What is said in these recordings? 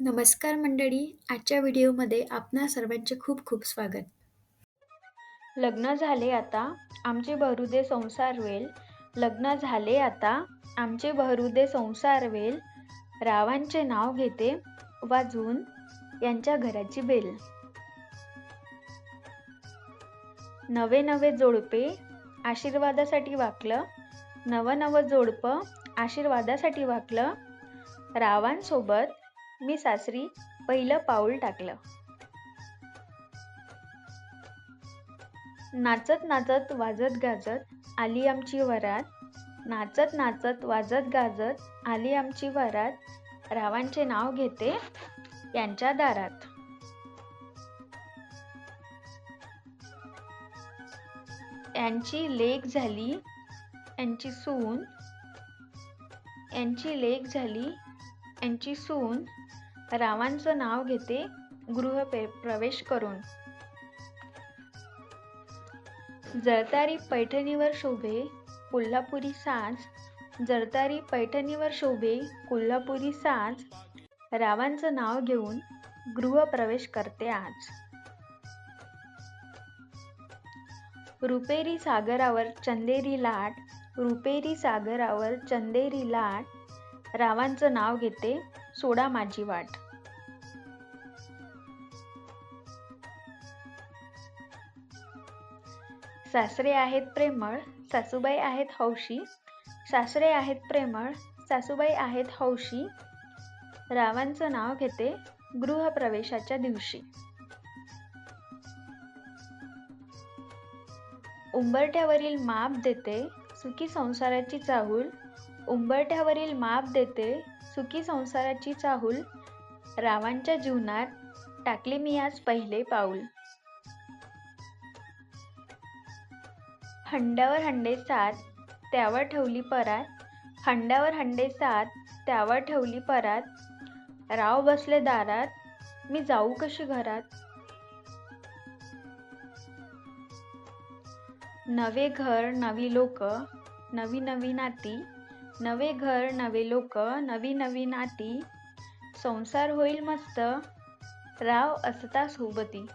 नमस्कार मंडळी आजच्या व्हिडिओमध्ये आपणा सर्वांचे खूप खूप स्वागत. लग्न झाले आता आमचे बहरुदे संसार वेल लग्न झाले आता आमचे बहरुदे संसार वेल रावांचे नाव घेते वाजून यांच्या घराची बेल. नवे नवे जोडपे आशीर्वादासाठी वाकलं नवं नवं जोडपं आशीर्वादासाठी वाकलं. रावांसोबत मी सासरी पहिलं पाऊल टाकलं. नाचत नाचत वाजत गाजत आली आमची वरात. नाचत नाचत वाजत गाजत आली आमची वरात. रावांचे नाव घेते यांच्या दारात. यांची लेख झाली यांची सून. यांची लेख झाली यांची सून रावांचं नाव घेते गृह प्रवेश करून. जळतारी पैठणीवर शोभे कोल्हापुरी साज. जळतारी पैठणीवर शोभे कोल्हापुरी साज. रावांचं नाव घेऊन गृहप्रवेश करते आज. रुपेरी सागरावर चंदेरी लाट रुपेरी सागरावर चंदेरी लाट. रावांचं नाव घेते सोडा माझी वाट. सासरे आहेत प्रेमळ सासूबाई आहेत हौशी. सासरे आहेत प्रेमळ सासूबाई आहेत हौशी. रावांचं नाव घेते गृहप्रवेशाच्या दिवशी. उंबरठ्यावरील माप देते सुखी संसाराची चाहूल उंबरठ्यावरील माप देते सुखी संसाराची चाहूल रावांच्या जीवनात टाकले मी आज पहिले पाऊल. हंड्यावर हंडे सात त्यावर ठेवली परात. हंड्यावर हंडे सात त्यावर ठेवली परात. राव बसले दारात मी जाऊ कशी घरात? नवे घर नवी लोक नवी नवी नाती. नवे घर नवे लोक नवी नवी नाती. संसार होईल मस्त. राव असता सोबती.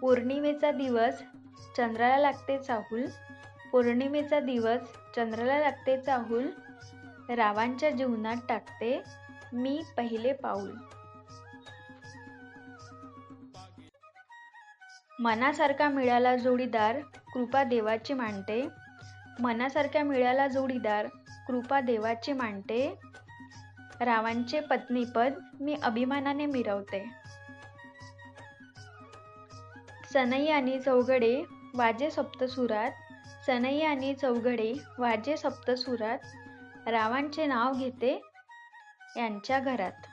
पौर्णिमेचा दिवस चंद्राला लागते चाहूल. पौर्णिमेचा दिवस चंद्राला लागते चाहूल. रावांच्या जीवनात टाकते मी पहिले पाऊल. मनासारखा मिळाला जोडीदार. कृपा देवाची मांडते. मनासारख्या मिळाला जोडीदार कृपा देवाची मांडते. रावांचे पत्नीपद मी अभिमानाने मिरवते. सनई आणि चौघडे वाजे सप्तसुरात सनई आणि चौघडे वाजे सप्तसुरात रावांचे नाव घेते यांच्या घरात.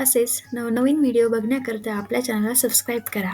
असेच नवनवीन व्हिडिओ बघण्याकरता आपल्या चॅनलला सबस्क्राईब करा.